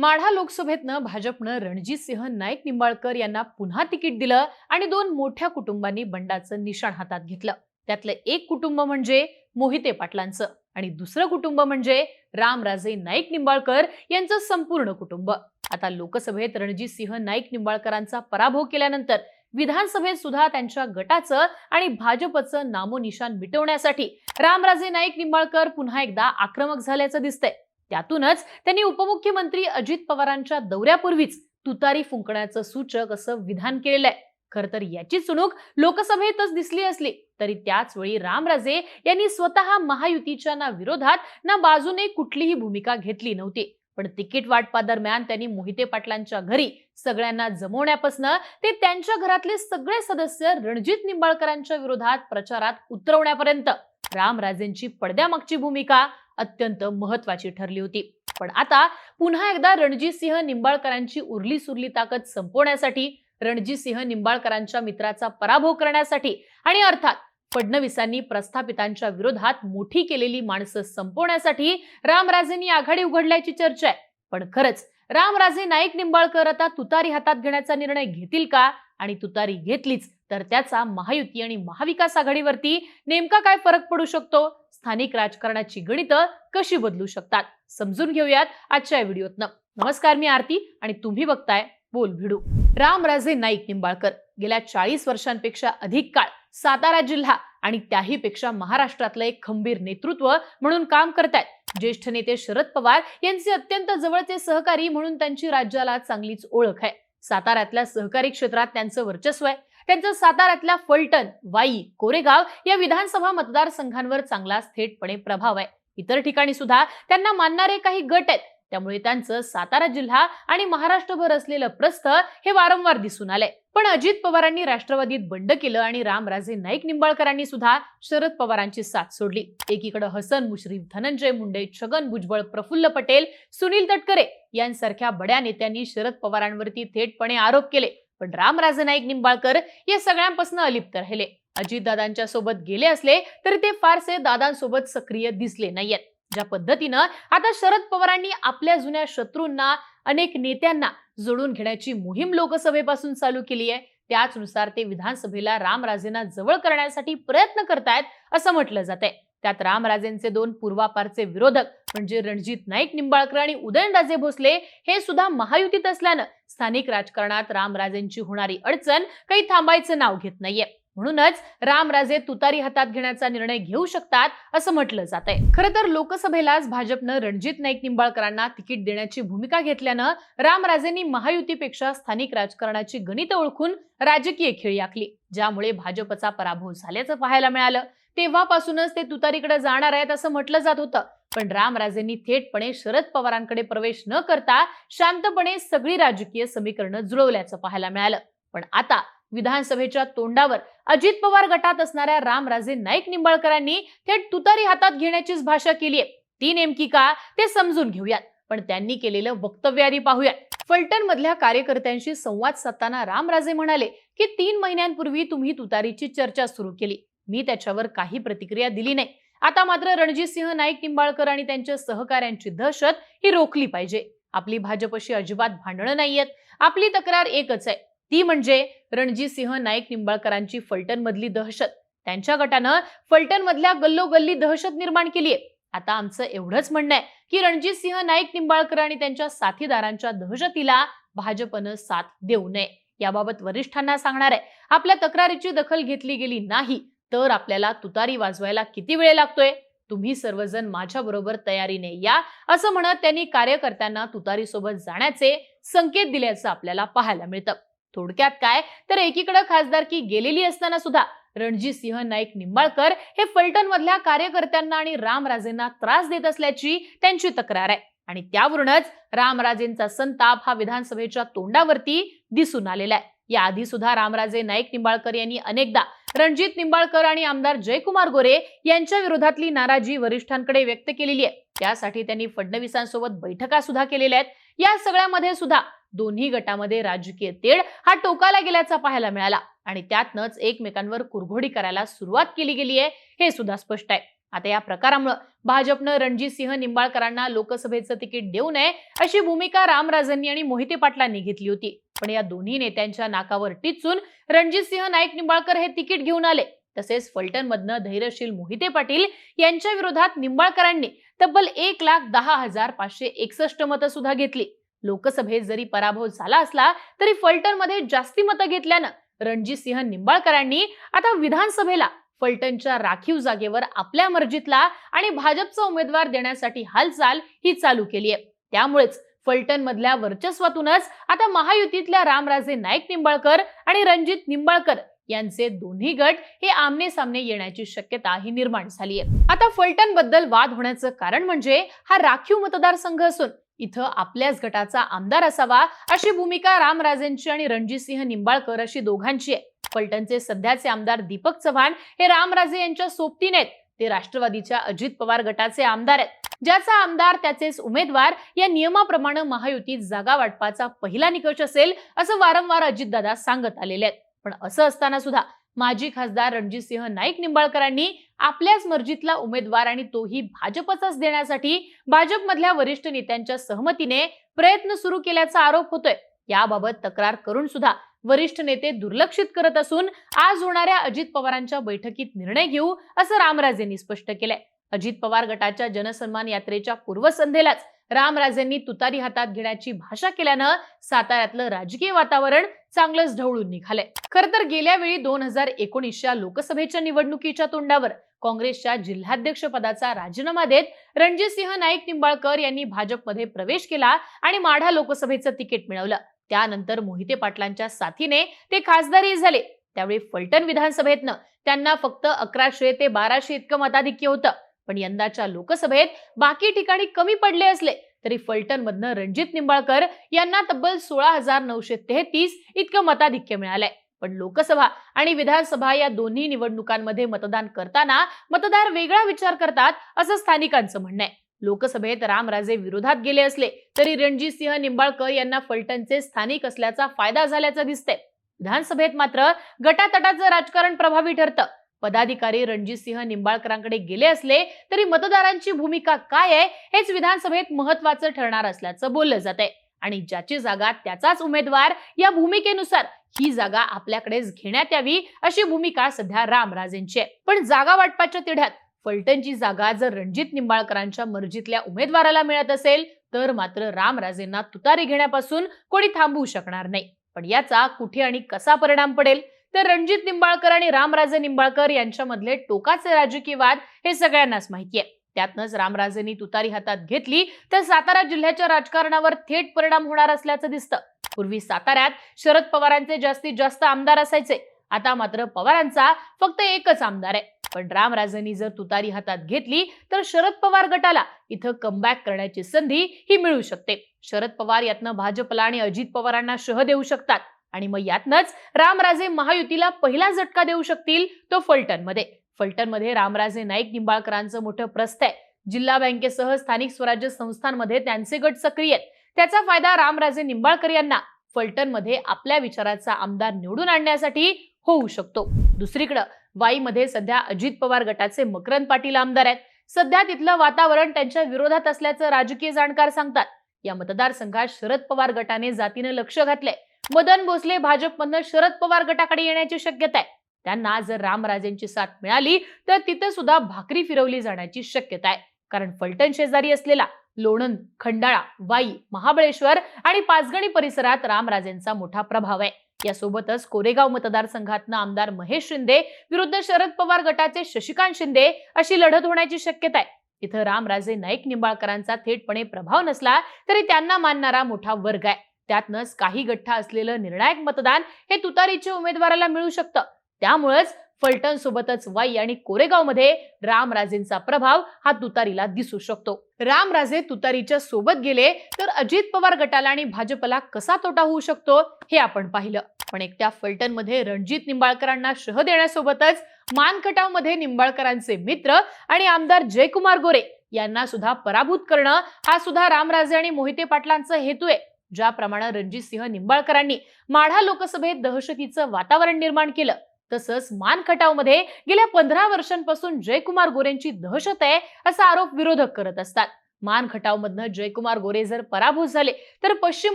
माढा लोकसभेतनं भाजपनं रणजितसिंह नाईक निंबाळकर यांना पुन्हा तिकीट दिलं आणि दोन मोठ्या कुटुंबांनी बंडाचं निशाण हातात घेतलं. त्यातलं एक कुटुंब म्हणजे मोहिते पाटलांचं आणि दुसरं कुटुंब म्हणजे रामराजे नाईक निंबाळकर यांचं संपूर्ण कुटुंब. आता लोकसभेत रणजितसिंह नाईक निंबाळकरांचा पराभव केल्यानंतर विधानसभेत सुद्धा त्यांच्या गटाचं आणि भाजपचं नामोनिशान मिटवण्यासाठी रामराजे नाईक निंबाळकर पुन्हा एकदा आक्रमक झाल्याचं दिसतंय. त्यातूनच त्यांनी उपमुख्यमंत्री अजित पवारांच्या दौऱ्यापूर्वीच तुतारी फुंकण्याचं सूचक असं विधान केलेलं आहे खर तर याची चुणूक लोकसभेतच दिसली असली तरी त्याच वेळी रामराजे यांनी स्वतः महायुतीच्या ना विरोधात ना बाजूने कुठलीही भूमिका घेतली नव्हती. पण तिकीट वाटपादरम्यान त्यांनी मोहिते पाटलांच्या घरी सगळ्यांना जमवण्यापासून ते त्यांच्या घरातले सगळे सदस्य रणजित निंबाळकरांच्या विरोधात प्रचारात उतरवण्यापर्यंत रामराजेंची पडद्यामागची भूमिका अत्यंत महत्वाची ठरली होती. पण आता पुन्हा एकदा रणजितसिंह निंबाळकरांची उरली सुरली ताकद संपवण्यासाठी रणजितसिंह निंबाळकरांच्या मित्राचा पराभव करण्यासाठी आणि अर्थात फडणवीसांनी प्रस्थापितांच्या विरोधात मोठी केलेली माणसं संपवण्यासाठी रामराजेंनी आघाडी उघडल्याची चर्चा आहे. पण खरंच रामराजे नाईक निंबाळकर आता तुतारी हातात घेण्याचा निर्णय घेतील का? आणि तुतारी घेतलीच तर त्याचा महायुती आणि महाविकास आघाडीवरती नेमका काय फरक पडू शकतो? स्थानिक राजकारणाची गणितं कशी बदलू शकतात? समजून घेऊयात आजच्या व्हिडिओतनं. नमस्कार मी आरती आणि तुम्ही बघताय बोल भिडू. रामराजे नाईक निंबाळकर. गेल्या चाळीस वर्षांपेक्षा अधिक काळ सातारा जिल्हा आणि त्याही पेक्षा महाराष्ट्रातलं एक खंबीर नेतृत्व म्हणून काम करतायत. ज्येष्ठ नेते शरद पवार यांचे अत्यंत जवळचे सहकारी म्हणून त्यांची राज्याला चांगलीच ओळख आहे. साताऱ्यातल्या सहकारी क्षेत्रात त्यांचं वर्चस्व आहे. त्यांचं साताऱ्यातल्या फलटण वाई कोरेगाव या विधानसभा मतदारसंघांवर चांगलाच थेटपणे प्रभाव आहे. इतर ठिकाणी सुद्धा त्यांना मानणारे काही गट आहेत. त्यामुळे त्यांचं सातारा जिल्हा आणि महाराष्ट्रभर असलेलं प्रस्थ हे वारंवार दिसून आलंय. पण अजित पवारांनी राष्ट्रवादीत बंड केलं आणि रामराजे नाईक निंबाळकरांनी सुद्धा शरद पवारांची साथ सोडली. एकीकडे हसन मुश्रीफ धनंजय मुंडे छगन भुजबळ प्रफुल्ल पटेल सुनील तटकरे यांसारख्या बड्या नेत्यांनी शरद पवारांवरती थेटपणे आरोप केले. पण रामराजे नाईक निंबाळकर या सगळ्यांपासून अलिप्त राहिले. अजितदादांच्या सोबत गेले असले तरी ते फारसे दादांसोबत सक्रिय दिसले नाहीयेत. ज्या पद्धतीनं आता शरद पवारांनी आपल्या जुन्या शत्रूंना अनेक नेत्यांना जोडून घेण्याची मोहीम लोकसभेपासून चालू केली आहे. त्याचनुसार ते विधानसभेला रामराजेंना जवळ करण्यासाठी प्रयत्न करतायत असं म्हटलं जात आहे त्यात रामराजेंचे दोन पूर्वापारचे विरोधक म्हणजे रणजित नाईक निंबाळकर आणि उदयनराजे भोसले हे सुद्धा महायुतीत असल्यानं स्थानिक राजकारणात रामराजेंची होणारी अडचण काही थांबायचं नाव घेत नाहीये. म्हणूनच रामराजे तुतारी हातात घेण्याचा निर्णय घेऊ शकतात असं म्हटलं जात आहे खरं तर लोकसभेलाच भाजपनं रणजित नाईक निंबाळकरांना तिकीट देण्याची भूमिका घेतल्यानं रामराजेंनी महायुतीपेक्षा स्थानिक राजकारणाची गणित ओळखून राजकीय खेळी आखली. ज्यामुळे भाजपचा पराभव झाल्याचं पाहायला मिळालं. तेव्हापासूनच ते तुतारीकडे जाणार आहेत असं म्हटलं जात होतं. पण रामराजेंनी थेटपणे शरद पवारांकडे प्रवेश न करता शांतपणे सगळी राजकीय समीकरणं जुळवल्याचं पाहायला मिळालं. पण आता विधानसभेच्या तोंडावर अजित पवार गटात असणाऱ्या रामराजे नाईक निंबाळकरांनी थेट तुतारी हातात घेण्याचीच भाषा केली आहे. ती नेमकी का ते समजून घेऊयात. पण त्यांनी केलेलं वक्तव्य आधी पाहूयात. फलटण मधल्या कार्यकर्त्यांशी संवाद साधताना रामराजे म्हणाले की तीन महिन्यांपूर्वी तुम्ही तुतारीची चर्चा सुरू केली. मी त्याच्यावर काही प्रतिक्रिया दिली नाही. आता मात्र रणजितसिंह नाईक निंबाळकर आणि त्यांच्या सहकाऱ्यांची दहशत ही रोखली पाहिजे. आपली भाजपशी अजिबात भांडणं नाहीयेत. आपली तक्रार एकच आहे. ती म्हणजे रणजितसिंह नाईक निंबाळकरांची फलटणमधली दहशत. त्यांच्या गटानं फलटणमधल्या गल्लोगल्ली दहशत निर्माण केली आहे आता आमचं एवढंच म्हणणं आहे की रणजितसिंह नाईक निंबाळकर आणि त्यांच्या साथीदारांच्या दहशतीला भाजपनं साथ देऊ नये. याबाबत वरिष्ठांना सांगणार आहे. आपल्या तक्रारीची दखल घेतली गेली नाही. तर आपल्याला तुतारी वाजवायला किती वेळ लागतोय? तुम्ही सर्वजण माझ्याबरोबर तयारीने या असं म्हणत त्यांनी कार्यकर्त्यांना तुतारीसोबत जाण्याचे संकेत दिल्याचं आपल्याला पाहायला मिळतं. थोडक्यात काय? तर एकीकडे खासदारकी गेलेली असताना सुद्धा रणजित सिंह नाईक निंबाळकर हे फलटण मधल्या कार्यकर्त्यांना आणि रामराजेंना त्रास देत असल्याची त्यांची तक्रार आहे. आणि त्यावरूनच रामराजेंचा संताप हा विधानसभेच्या तोंडावरती दिसून आलेला आहे. याआधी सुद्धा रामराजे नाईक निंबाळकर यांनी अनेकदा रणजित निंबाळकर आणि आमदार जयकुमार गोरे यांच्या विरोधातली नाराजी वरिष्ठांकडे व्यक्त केलेली आहे. त्यासाठी त्यांनी फडणवीसांसोबत बैठका सुद्धा केलेल्या आहेत. या सगळ्यामध्ये सुद्धा दोन्ही गटामध्ये राजकीय तेढ हा टोकाला गेल्याचा पाहायला मिळाला. आणि त्यातनच एकमेकांवर कुरघोडी करायला सुरुवात केली गेली आहे हे सुद्धा स्पष्ट आहे. आता या प्रकारामुळे भाजपनं रणजितसिंह निंबाळकरांना लोकसभेचं तिकीट देऊ नये अशी भूमिका रामराजांनी आणि मोहिते पाटलांनी घेतली होती. पण या दोन्ही नेत्यांच्या नाकावर टिचून रणजितसिंह नाईक निंबाळकर हे तिकीट घेऊन आले. तसेच फलटणमधनं धैर्यशील मोहिते पाटील यांच्या विरोधात निंबाळकरांनी तब्बल एक लाख दहा हजार पाचशे एकसष्ट मतं सुद्धा घेतली. लोकसभेत जरी पराभव झाला असला तरी फलटणमध्ये जास्ती मतं घेतल्यानं रणजितसिंह निंबाळकरांनी आता विधानसभेला फलटणच्या राखीव जागेवर आपल्या मर्जीतला आणि भाजपचा उमेदवार देण्यासाठी हालचाल ही चालू केली आहे त्यामुळेच फलटण मधल्या वर्चस्वातूनच आता महायुतीतल्या रामराजे नाईक निंबाळकर आणि रणजित निंबाळकर यांचे दोन्ही गट हे आमने सामने येण्याची शक्यता ही निर्माण झाली आहे आता फलटणबद्दल वाद होण्याचं कारण म्हणजे हा राखीव मतदारसंघ असून इथं आपल्याच गटाचा आमदार असावा अशी भूमिका रामराजेंची आणि रणजितसिंह निंबाळकर अशी दोघांची आहे. फलटणचे सध्याचे आमदार दीपक चव्हाण हे रामराजे यांच्या सोबतीने आहेत. ते राष्ट्रवादीच्या अजित पवार गटाचे आमदार आहेत. ज्याचा आमदार त्याचेच उमेदवार या नियमाप्रमाणे महायुतीत जागा वाटपाचा पहिला निकष असेल असं वारंवार अजितदादा सांगत आलेले आहेत. पण असं असताना सुद्धा माजी खासदार रणजितसिंह नाईक निंबाळकरांनी आपल्याच मर्जीतला उमेदवार आणि तोही भाजपचाच देण्यासाठी भाजपमधल्या वरिष्ठ नेत्यांच्या सहमतीने प्रयत्न सुरू केल्याचा आरोप होतोय. याबाबत तक्रार करून सुद्धा वरिष्ठ नेते दुर्लक्षित करत असून आज होणाऱ्या अजित पवारांच्या बैठकीत निर्णय घेऊ असं रामराजेंनी स्पष्ट केलंय. अजित पवार गटाच्या जनसन्मान यात्रेच्या पूर्वसंध्येलाच रामराजेंनी तुतारी हातात घेण्याची भाषा केल्यानं साताऱ्यातलं राजकीय वातावरण चांगलंच ढवळून निघालंय. खर तर गेल्या वेळी दोन हजार एकोणीसच्या लोकसभेच्या निवडणुकीच्या तोंडावर काँग्रेसच्या जिल्हाध्यक्ष पदाचा राजीनामा देत रणजितसिंह नाईक निंबाळकर यांनी भाजपमध्ये प्रवेश केला आणि माढा लोकसभेचं तिकीट मिळवलं. त्यानंतर मोहिते पाटलांच्या साथीने ते खासदारही झाले. त्यावेळी फलटण विधानसभेतनं त्यांना फक्त अकराशे ते बाराशे इतकं मताधिक्य होतं. पण यंदाच्या लोकसभेत बाकी ठिकाणी कमी पडले असले तरी फलटणमधनं रणजित निंबाळकर यांना तब्बल सोळा हजार नऊशे तेहतीस इतकं मताधिक्य मिळालंय. पण लोकसभा आणि विधानसभा या दोन्ही निवडणुकांमध्ये मतदान करताना मतदार वेगळा विचार करतात असं स्थानिकांचं म्हणणं आहे. लोकसभेत रामराजे विरोधात गेले असले तरी रणजितसिंह निंबाळकर यांना फलटणचे स्थानिक असल्याचा फायदा झाल्याचं दिसतंय. विधानसभेत मात्र गटातटाचं राजकारण प्रभावी ठरतं. पदाधिकारी रणजितसिंह निंबाळकरांकडे गेले असले तरी मतदारांची भूमिका काय आहे हेच विधानसभेत महत्वाचं ठरणार असल्याचं बोललं जात आहे आणि ज्याची जागा त्याचाच उमेदवार या भूमिकेनुसार ही जागा आपल्याकडेच घेण्यात यावी अशी भूमिका सध्या रामराजेंची आहे. पण जागा वाटपाच्या तिढ्यात फलटणची जागा जर रणजित निंबाळकरांच्या मर्जीतल्या उमेदवाराला मिळत असेल तर मात्र रामराजेंना तुतारी घेण्यापासून कोणी थांबवू शकणार नाही. पण याचा कुठे आणि कसा परिणाम पडेल? तर रणजित निंबाळकर आणि रामराजे निंबाळकर यांच्यामधले टोकाचे राजकीय वाद हे सगळ्यांनाच माहिती आहे. त्यातनंच रामराजेंनी तुतारी हातात घेतली तर सातारा जिल्ह्याच्या राजकारणावर थेट परिणाम होणार असल्याचं दिसतं. पूर्वी साताऱ्यात शरद पवारांचे जास्तीत जास्त आमदार असायचे. आता मात्र पवारांचा फक्त एकच आमदार आहे. पण रामराजेंनी जर तुतारी हातात घेतली तर शरद पवार गटाला इथं कमबॅक करण्याची संधी ही मिळू शकते. शरद पवार यातनं भाजपला आणि अजित पवारांना शह देऊ शकतात. आणि मग यातनच रामराजे महायुतीला पहिला झटका देऊ शकतील तो फलटणमध्ये. फलटणमध्ये रामराजे नाईक निंबाळकरांचं मोठं प्रस्थ आहे. जिल्हा बँकेसह स्थानिक स्वराज्य संस्थांमध्ये त्यांचे गट सक्रिय आहेत. त्याचा फायदा रामराजे निंबाळकर यांना. फलटणमध्ये आपल्या विचाराचा आमदार निवडून आणण्यासाठी होऊ शकतो. दुसरीकडं वाईमध्ये सध्या अजित पवार गटाचे मकरंद पाटील आमदार आहेत. सध्या तिथलं वातावरण त्यांच्या विरोधात असल्याचं राजकीय जाणकार सांगतात. या मतदारसंघात शरद पवार गटाने जातीनं लक्ष घातलंय. मदन भोसले भाजपमधनं शरद पवार गटाकडे येण्याची शक्यता आहे त्यांना जर रामराजेंची साथ मिळाली तर तिथे सुद्धा भाकरी फिरवली जाण्याची शक्यता आहे कारण फलटण शेजारी असलेला लोणंद खंडाळा वाई महाबळेश्वर आणि पाचगणी परिसरात रामराजेंचा मोठा प्रभाव आहे. यासोबतच कोरेगाव मतदारसंघातनं आमदार महेश शिंदे विरुद्ध शरद पवार गटाचे शशिकांत शिंदे अशी लढत होण्याची शक्यता आहे इथं रामराजे नाईक निंबाळकरांचा थेटपणे प्रभाव नसला तरी त्यांना मानणारा मोठा वर्ग आहे. त्यातनंच काही गठ्ठा असलेलं निर्णायक मतदान हे तुतारीच्या उमेदवाराला मिळू शकतं. त्यामुळेच फलटण सोबतच वाई आणि कोरेगावमध्ये रामराजेंचा प्रभाव हा तुतारीला दिसू शकतो. रामराजे तुतारीच्या सोबत गेले तर अजित पवार गटाला आणि भाजपला कसा तोटा होऊ शकतो हे आपण पाहिलं. पण एकट्या फलटणमध्ये रणजित निंबाळकरांना शह देण्यासोबतच मानकटावमध्ये निंबाळकरांचे मित्र आणि आमदार जयकुमार गोरे यांना सुद्धा पराभूत करणं हा सुद्धा रामराजे आणि मोहिते पाटलांचा हेतू आहे. ज्याप्रमाणे रणजित सिंह निंबाळकरांनी माढा लोकसभेत दहशतीचं वातावरण निर्माण केलं तसंच मानखटावमध्ये गेल्या पंधरा वर्षांपासून जयकुमार गोरेंची दहशत आहे असा आरोप विरोधक करत असतात. मानखटावमधनं जयकुमार गोरे जर पराभूत झाले तर पश्चिम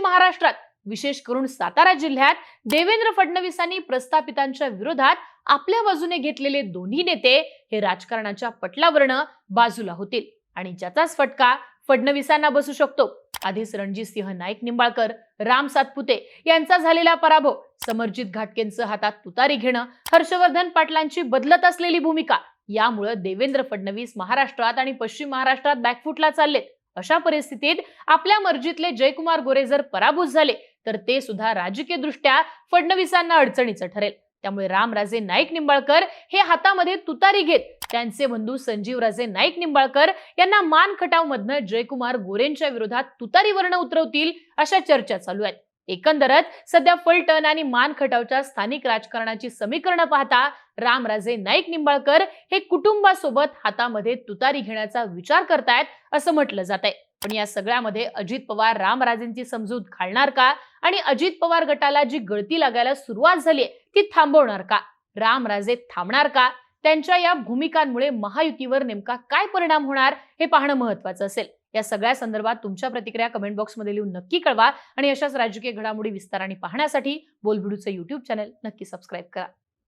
महाराष्ट्रात विशेष करून सातारा जिल्ह्यात देवेंद्र फडणवीसांनी प्रस्थापितांच्या विरोधात आपल्या बाजूने घेतलेले दोन्ही नेते हे राजकारणाच्या पटलावरनं बाजूला होतील. आणि ज्याचाच फटका फडणवीसांना बसू शकतो. आधीच रणजितसिंह नाईक निंबाळकर राम सातपुते यांचा झालेला पराभव समरजित घाटकेंचं हातात तुतारी घेणं हर्षवर्धन पाटलांची बदलत असलेली भूमिका यामुळे देवेंद्र फडणवीस महाराष्ट्रात आणि पश्चिम महाराष्ट्रात बॅकफुटला चाललेत. अशा परिस्थितीत आपल्या मर्जीतले जयकुमार गोरे जर पराभूत झाले तर ते सुद्धा राजकीय दृष्ट्या फडणवीसांना अडचणीचं ठरेल. त्यामुळे रामराजे नाईक निंबाळकर हे हातामध्ये तुतारी घेत त्यांचे बंधू संजीवराजे नाईक निंबाळकर यांना मान जयकुमार गोरेंच्या विरोधात तुतारीवरनं उतरवतील अशा चर्चा चालू आहेत. एकंदरच सध्या फलटण आणि मान खटावच्या स्थानिक राजकारणाची समीकरणं पाहता रामराजे नाईक निंबाळकर हे कुटुंबासोबत हातामध्ये तुतारी घेण्याचा विचार करतायत असं म्हटलं जात आहे पण या सगळ्यामध्ये अजित पवार रामराजेंची समजूत घालणार का? आणि अजित पवार गटाला जी गळती लागायला सुरुवात झालीय ती थांबवणार का? रामराजे थांबणार का? त्यांच्या या भूमिकांमुळे महायुतीवर नेमका काय परिणाम होणार हे पाहणं महत्वाचं असेल. या सगळ्या संदर्भात तुमच्या प्रतिक्रिया कमेंट बॉक्समध्ये लिहून नक्की कळवा आणि अशाच राजकीय घडामोडी विस्ताराने पाहण्यासाठी बोलबिडूचं युट्यूब चॅनल नक्की सबस्क्राईब करा.